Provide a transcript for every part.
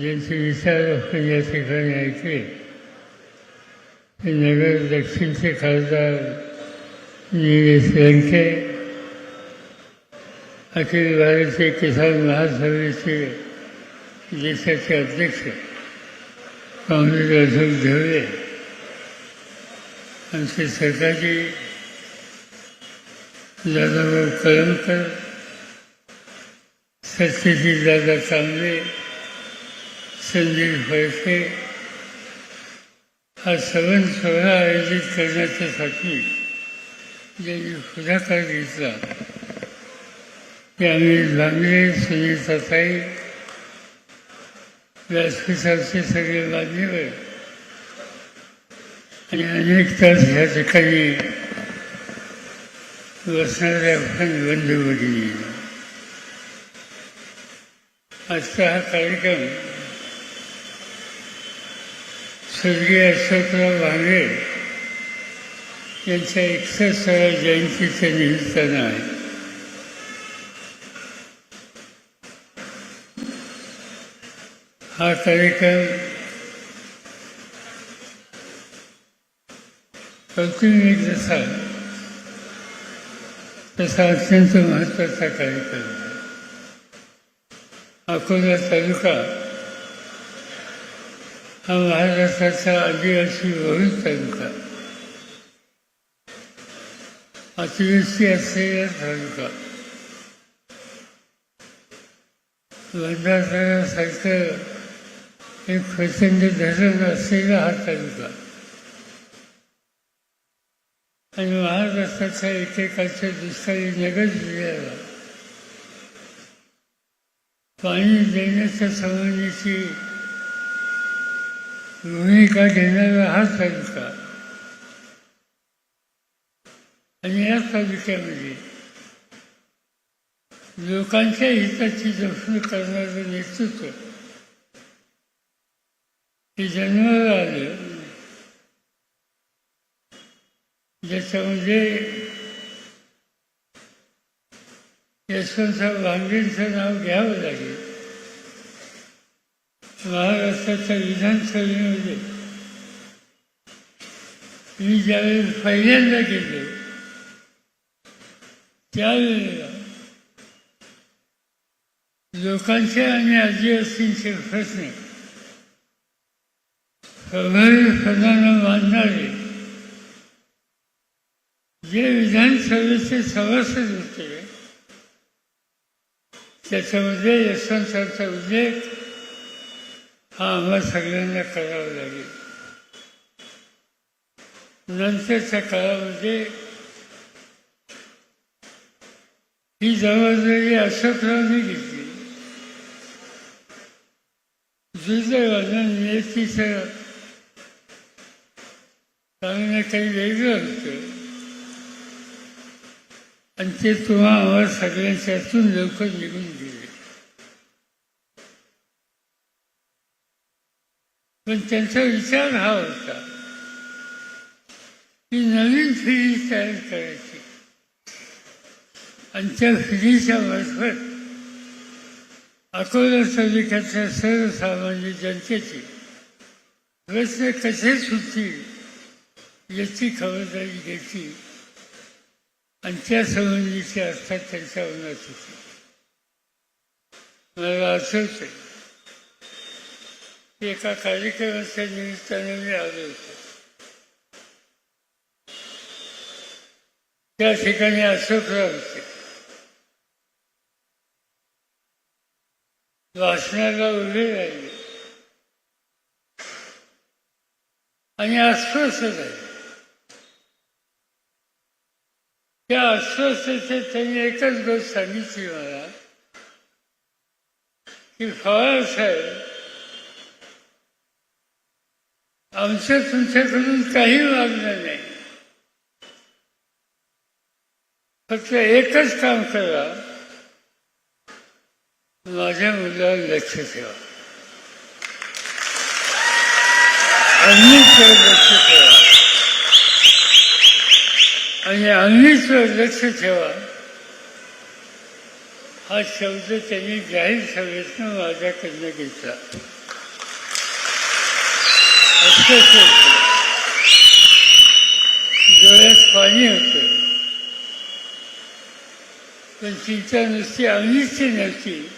ज्यांचे विचार आपण या ठिकाणी ऐकले ते नगर दक्षिणचे खासदार निलेश लंके अखिल भारतीय किसान महासभेचे देशाचे अध्यक्ष काँग्रेस अशोक ढवळे आमचे सरकारचे दादाभाऊ कळमकर सत्यजित दादा चांगले संदीप फळके हा सवन सोहळा आयोजित करण्याच्यासाठी ज्यांनी पुढाकार घेतला ते आम्ही भांगरे सुनील व्यासपीठाचे सगळे मान्यवर आणि अनेक तास ह्या ठिकाणी बसणाऱ्या बंधू भगिनी आजचा हा कार्यक्रम स्वर्गीय अशोकराव भांगे यांच्या एकसष्टाव्या जयंतीच्या निमित्तानं आहे. हा कार्यक्रम कौटुंबिक जसा तसा अत्यंत महत्त्वाचा कार्यक्रम आहे. अकोला तालुका हा महाराष्ट्राचा आदिवासी बहुल तालुका अतिवृष्टी असलेला तालुका भंडारसारखं एक प्रचंड धरण असलेला हा तालुका आणि महाराष्ट्राच्या एकेकाच्या दुष्काळी नगर जिल्ह्याला पाणी देण्याच्या संबंधीची भूमिका घेणारा हा तालुका आणि या तालुक्यामध्ये लोकांच्या हिताची जपणूक करणारं नेतृत्व हे जन्माला आलं. ज्याच्यामध्ये यशवंतराव भांगेंचं नाव घ्यावं लागेल. महाराष्ट्राच्या विधानसभेमध्ये मी ज्यावेळेस पहिल्यांदा गेलो त्यावेळेला लोकांचे आणि आदिवासींचे प्रश्न प्रभावीपणानं मानणारे जे विधानसभेचे सभासद होते त्याच्यामध्ये यशवंतरावचा उल्लेख हा आम्हा सगळ्यांना करावा लागेल. नंतरच्या काळामध्ये ही जबाबदारी अशोकरावने घेतली. दुर्दैवानं नियतीचं काही काही वेगळं होतं. आणि ते तुम्हा आम्हाला सगळ्यांच्यातून लवकर निघून गेले. पण त्यांचा विचार हा होता की नवीन पिढी तयार करायची. आणि त्या पिढीच्या मार्फत अकोला तालुक्यातल्या सर्वसामान्य जनतेचे प्रश्न कसे सुटतील याची खबरदारी घ्यायची आणि त्या अर्थात त्यांच्या मनात होती. मला आठवत एका कार्यक्रमाच्या निमित्ताने मी आलो होतो. त्या ठिकाणी अशोकराव होते. भाषणाला उभे राहिले. आणि अस्वस्थ झाले. त्या अस्वस्थतेत त्यांनी एकच गोष्ट सांगितली मला की पवार साहेब आमच्या तुमच्याकडून काही मागणं नाही. फक्त एकच काम करा. माझ्या मुलावर लक्ष ठेवा. अग्नीचं लक्ष ठेवा. आणि अग्नीचं लक्ष ठेवा. हा शब्द त्यांनी जाहीर सभेतनं माझ्याकडनं घेतला. अक्षरश होतं डोळ्यात पाणी होतं. पण चिंता नुसती आमलीची नव्हती.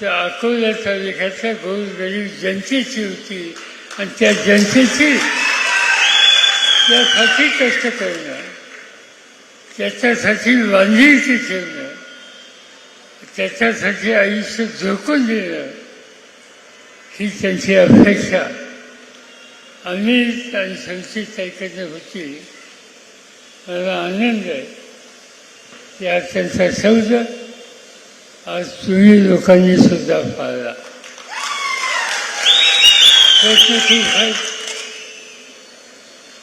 त्या अकोला तालुक्यातल्या गोरगरीब जनतेची होती आणि त्या जनतेची त्यासाठी कष्ट करणं त्याच्यासाठी बांधिलकी ठेवणं त्याच्यासाठी आयुष्य झोकून देणं ही त्यांची अपेक्षा आम्ही आणि संस्थित ऐकत होती. मला आनंद आहे. की आज त्यांचा शब्द आज तुम्ही लोकांनी सुद्धा पाळला. प्रश्न खूप आहेत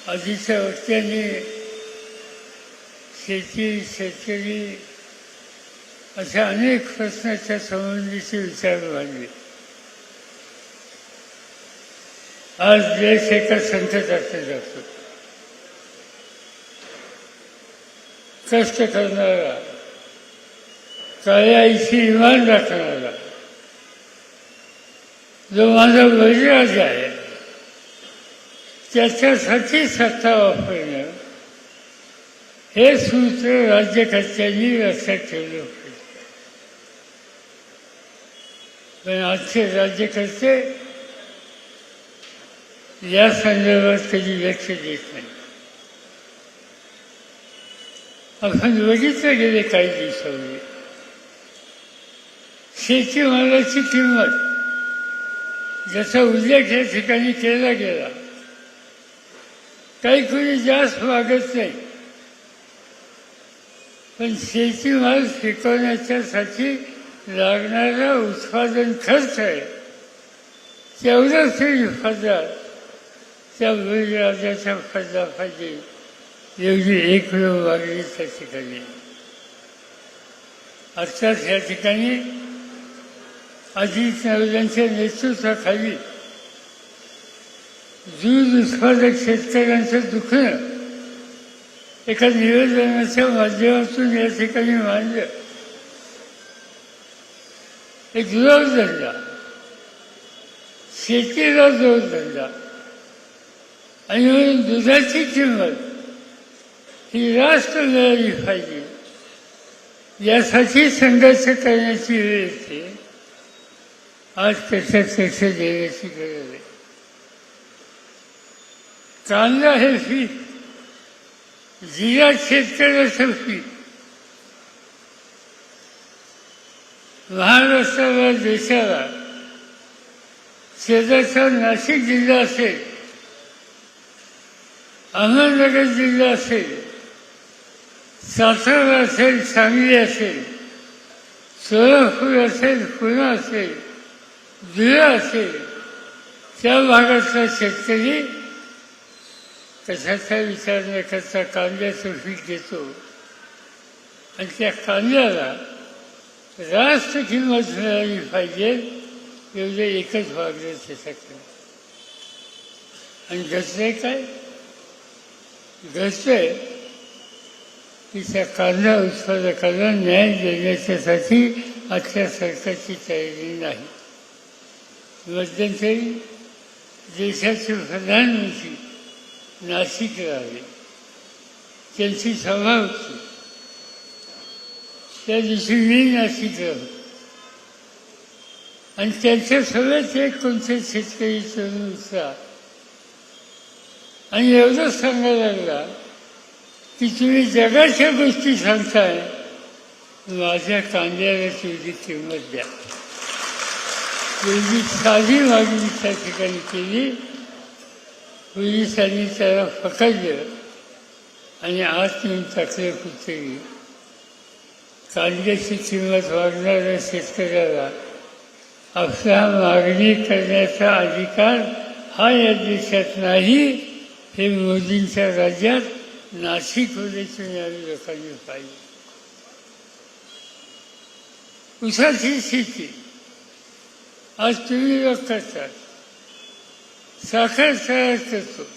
आधीच्या वक्त्यांनी शेती शेतकरी अशा अनेक प्रश्नाच्या संबंधीचे विचार मांडले आज देश एका संकटात जातो कष्ट करणारा काळ्याईशी इमान राखणारा जो माझा वैराज आहे त्याच्यासाठी सत्ता वापरणं हे सूत्र राज्यकर्त्यांनी लक्षात ठेवलं पाहिजे. पण आजचे राज्यकर्ते या संदर्भात कधी लक्ष देत नाही. आपण बघितलं गेले काही दिवसामध्ये शेतीमालाची किंमत ज्याचा उल्लेख या ठिकाणी केला गेला काही कोणी जास्त मागत नाही. पण शेतीमाल पिकवण्याच्यासाठी लागणारा उत्पादन खर्च आहे. तेवढंच तरी फजार त्या बळीराजाच्या फजा एवढी एक किलो त्या ठिकाणी. अर्थात या ठिकाणी अजित नवल्यांच्या नेतृत्वाखाली दूध उत्पादक शेतकऱ्यांचं दुखणं एका निवेदनाच्या माध्यमातून या ठिकाणी मांडलं. एक जोडधंदा शेतीला जोडधंदा आणि म्हणून दुधाची किंमत ही राष्ट्र मिळाली पाहिजे. यासाठी संघर्ष करण्याची वेळ येते. आज त्याच्यात लक्ष देण्याची गरज आहे. कांदा हे फी जिरा शेतकऱ्याचं फी महाराष्ट्राला देशाला शेजारचा नाशिक जिल्हा असेल अहमदनगर जिल्हा असेल सातारा असेल सांगली असेल सोलापूर असेल पुणे असेल धुळे असेल त्या भागातला शेतकरी कशाचा विचार न करता कांद्याचं पीक घेतो. आणि त्या कांद्याला रास्त किंमत मिळाली पाहिजे एवढं एकच वागलं त्याच्याकडे आणि घडतंय काय? घडतंय की त्या कांदा उत्पादकाला न्याय देण्याच्यासाठी आजच्या सरकारची तयारी नाही। मध्यंतरी देशाचे प्रधानमंत्री नाशिकला आले त्यांची सभा होती त्या दिवशी मी नाशिकला होतो आणि त्यांच्या सगळ्यात एक कोणत्या शेतकरी तरुण होता आणि एवढंच सांगायला लागला की तुम्ही जगाच्या गोष्टी सांगताय माझ्या कांद्याला तेवढी किंमत द्या. एवढी साधी मागणी त्या ठिकाणी केली. पोलिसांनी त्याला फकडलं आणि आत नेऊन टाकलं कुठेही कांद्याची किंमत वाढणाऱ्या शेतकऱ्याला आपला मागणी करण्याचा अधिकार हा या देशात नाही. हे मोदींच्या राज्यात नाशिकमध्ये यावी लोकांनी पाहिजे उसाची शेती आज तुम्ही लोक करतात साखर तयार करतो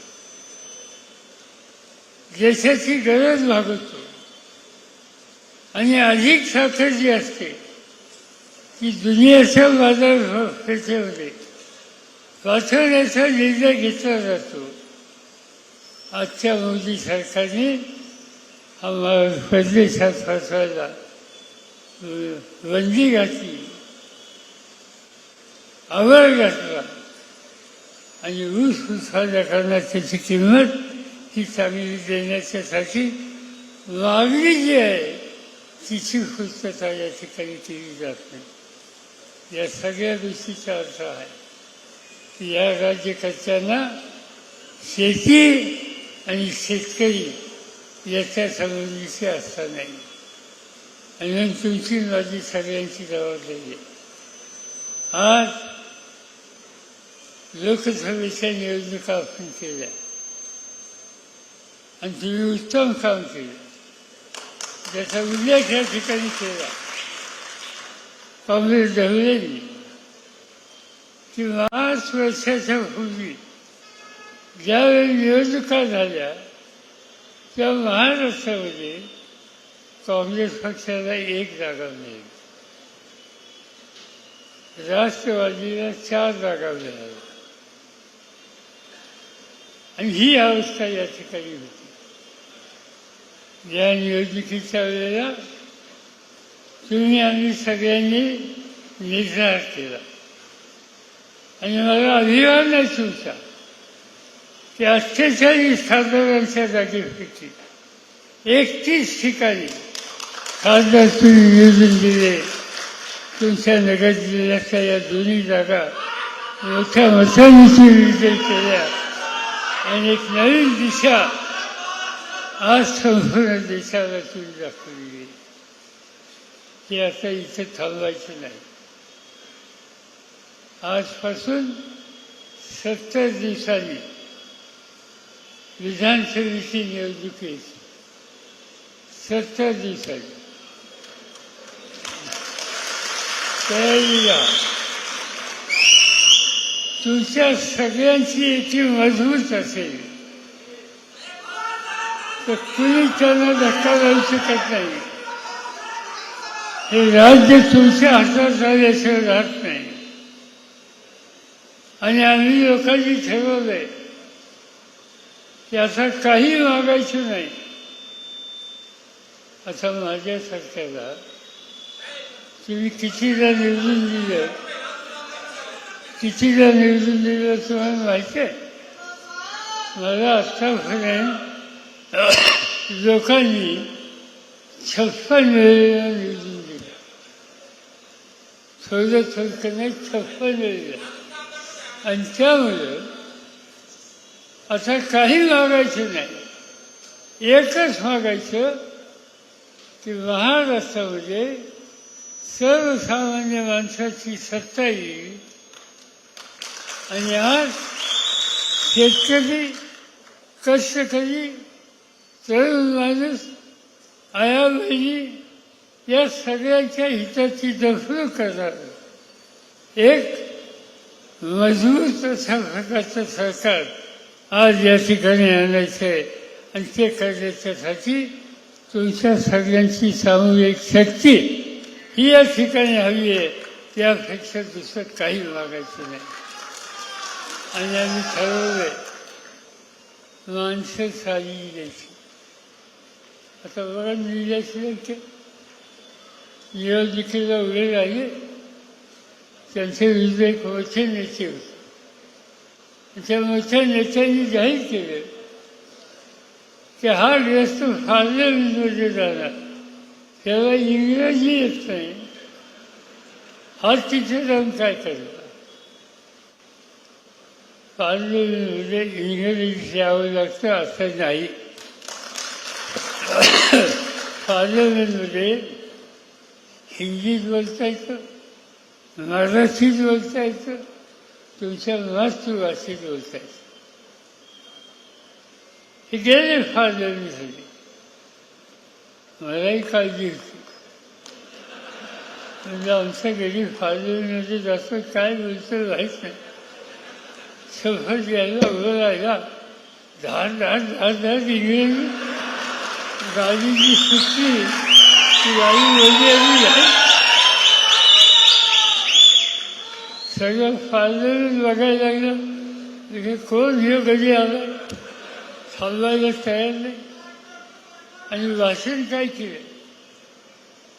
देशाची गरज भागवतो आणि अधिक साखर जी असते ती दुनियाच्या बाजारपेठेमध्ये वाचवण्याचा निर्णय घेतला जातो आजच्या मोदी सरकारने आम्हाला परदेशात फसवायला बंदी घातली आवर घातला आणि ऊस उत्पादकांना त्याची किंमत ही चांगली देण्याच्यासाठी मागणी जी आहे तिची पूर्तता या ठिकाणी केली जात नाही या सगळ्या गोष्टीचा अर्थ आहे की या राज्यकर्त्यांना शेती आणि शेतकरी याच्या संबंधीची असता नाही. आणि तुमची माझी सगळ्यांची जबाबदारी आहे. आज लोकसभेच्या निवडणुका आपण केल्या. आणि तुम्ही उत्तम काम केलं. ज्याचा उल्लेख या ठिकाणी केला. काँग्रेस ढवळेली. की पाच वर्षाच्या पूर्वी ज्यावेळी निवडणुका झाल्या त्या महाराष्ट्रामध्ये काँग्रेस पक्षाला एक जागा मिळाली. राष्ट्रवादीला चार जागा मिळाल्या. आणि ही अवस्था या ठिकाणी होती. या निवडणुकीच्या वेळेला तुम्ही आम्ही सगळ्यांनी निर्धार केला. आणि मला अभिमान नाही तुमचा. ते अठ्ठेचाळीस खासदारांच्या जागेपैकी एकतीस ठिकाणी खासदार तुम्ही निवडून दिले तुमच्या नगर जिल्ह्याच्या या दोन्ही जागा मोठ्या मतांची विजय केल्या. आणि एक नवीन दिशा आज संपूर्ण देशाला तुम्ही दाखवली गेली की आता इथे थांबवायचं नाही. आजपासून सत्तर दिवसांनी विधानसभेची निवडणुकीत सत्तर दिवसाची तयारीला तुमच्या सगळ्यांची याची मजबूत असेल. तर कुणी त्यांना धक्का लावू शकत नाही. हे राज्य तुमच्या हातात झाल्याशिवाय राहत नाही. आणि आम्ही लोकांनी ठरवलंय. की आता काही मागायचं नाही. आता माझ्या तुम्ही कितीदा निवडून दिलं कितीदा निवडून दिलं तुम्हाला माहिती आहे? मला आत्तापर्यंत लोकांनी छप्पन वेळेला निवडून दिलं. थोडं थोडकं नाही छप्पन वेळेला. आणि त्यामुळं आता काही मागायचं नाही. एकच मागायचं की महाराष्ट्रामध्ये सर्वसामान्य माणसाची सत्ता येईल. आणि आज शेतकरी कष्टकरी तरुण माणूस आया बहिणी या सगळ्यांच्या हिताची जपणूक करणार. एक मजबूत अशा प्रकारचं सरकार आज या ठिकाणी आणायचं आहे आणि ते करण्याच्यासाठी तुमच्या सगळ्यांची सामूहिक शक्ती ही या ठिकाणी हवी आहे. त्यापेक्षा दुसरं काही मागायचं नाही. आणि आम्ही ठरवलंय माणसं साली द्यायची आता बघा निवडायची ते निवडणुकीला उभे राहिले. त्यांचे विरुद्ध एक मोठे नेते होते. त्या मोठ्या नेत्यांनी जाहीर केले की हा ग्रस्त विनोदी जाणार त्याला इंग्रजी येत नाही हा तिथे जाऊन काय करणार विनोदे इंग्रजी यावं लागतं असं नाही पार्लमेंटमध्ये हिंदीत बोलता येतं मराठीत बोलता येतं तुमच्या मातृभाषेत बोलता येतं हे गेले पार्लमेंटमध्ये मलाही काळजी होती. म्हणजे आमच्या घरी पार्लमेंटमध्ये जास्त काय बोलतं माहीत नाही. शपथ यायला उभं राहिला. धाड धाड धाड धाड इंग्रजी गाडीची सुटली ती गाडी वगैरे आली सगळं फायदे बघायला लागलं. हे कोण हे कधी आलं? थांबवायला तयार नाही. आणि भाषण काय केलं?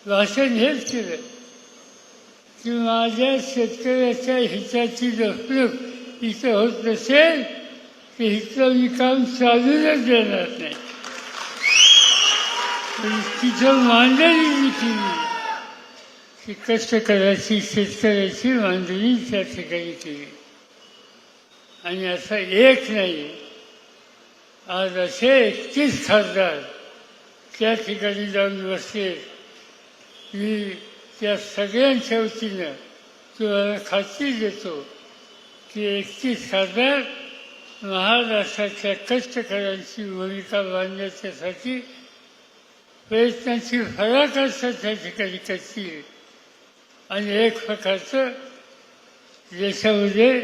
भाषण हेच केलं की माझ्या शेतकऱ्याच्या हिताची जपणूक इथं होत नसेल तर इथलं मी काम चालूनच देणार नाही. तिथं मांडणी मी केली. की कष्टकऱ्याची शेतकऱ्याची मांडणी त्या ठिकाणी केली आणि असं एक नाही आज असे एकतीस खासदार त्या ठिकाणी जाऊन बसले मी त्या सगळ्यांच्या वतीनं तुम्हाला खात्री देतो की एकतीस खासदार महाराष्ट्राच्या कष्टकऱ्यांची भूमिका बांधण्याच्यासाठी प्रयत्नांची फराकाष्ठा त्या ठिकाणी करतील आणि एक प्रकारचं देशामध्ये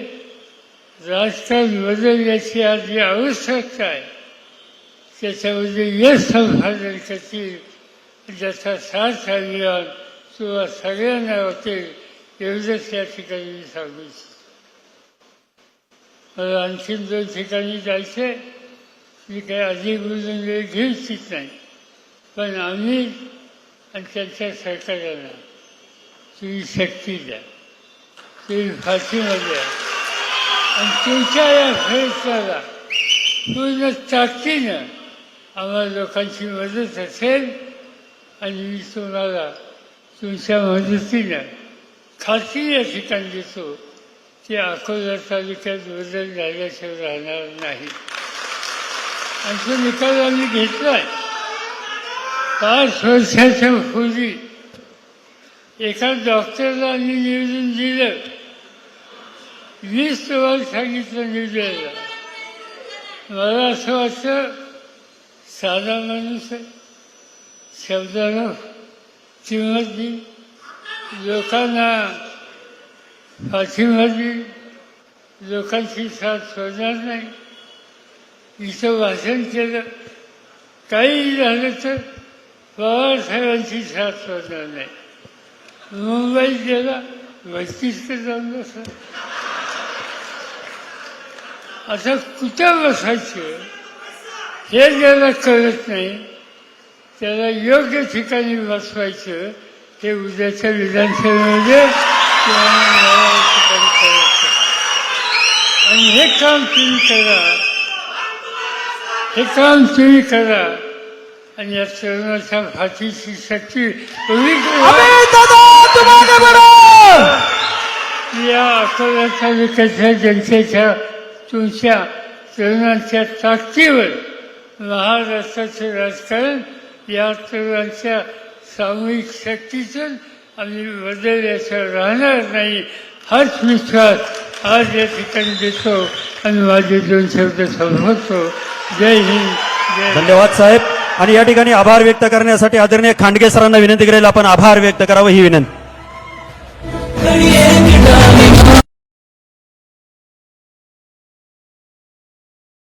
राजकारण बदलण्याची आज जी आवश्यकता आहे त्याच्यामध्ये यश संपादन करतील ज्याचा साथ अभियान किंवा सगळ्यांना होते एवढंच या ठिकाणी मी सांगू इच्छितो. मला आणखीन दोन ठिकाणी जायचे मी काही अधिक बोलून वेळ घेऊ इच्छित नाही. पण आम्ही आणि त्यांच्या सहकार्याला तुम्ही शक्ती द्या. तुम्ही फाशीमध्ये म्हणजे. द्या आणि तुमच्या या प्रयत्नाला पूर्ण ताकदीनं आम्हाला लोकांची मदत असेल आणि मी तुम्हाला तुमच्या मदतीनं खात्री या ठिकाणी देतो की अकोला तालुक्यात बदल झाल्याशिवाय राहणार नाही. आणि तो निकाल आम्ही घेतलाय. पाच वर्षाच्या पूर्वी एका डॉक्टरला निवेदन दिलं वीस तुम्हाला सांगितलं निवेदनाला मला असं वाटतं साधा माणूस आहे. शब्दाला किंमत दिली लोकांना पाठिंबा दिली लोकांची साथ सोडणार नाही. इथं भाषण केलं. काही झालं तर पवारसाहेबांची साथ सोडणार नाही. मुंबईत गेला वैशिष्ट्य जाऊन बसला आता कुठं बसायचं? हे ज्याला कळत नाही त्याला योग्य ठिकाणी बसवायचं हे उद्याच्या विधानसभेमध्ये किंवा आणि हे काम तुम्ही करा. हे काम तुम्ही करा. आणि या तरुणाच्या फाशीची शक्ती या अकोला तालुक्याच्या जनतेच्या तुमच्या तरुणांच्या ताकदीवर महाराष्ट्राचं राजकारण या तरुणांच्या सामूहिक शक्तीतून आम्ही बदलल्याचं राहणार नाही हाच विश्वास आज या ठिकाणी देतो. आणि माझे दोन शब्द संपवतो. जय हिंद जय धन्यवाद साहेब. आणि या ठिकाणी आभार व्यक्त करण्यासाठी आदरणीय खांडगे सरांना विनंती करेल आपण आभार व्यक्त करावं ही विनंती.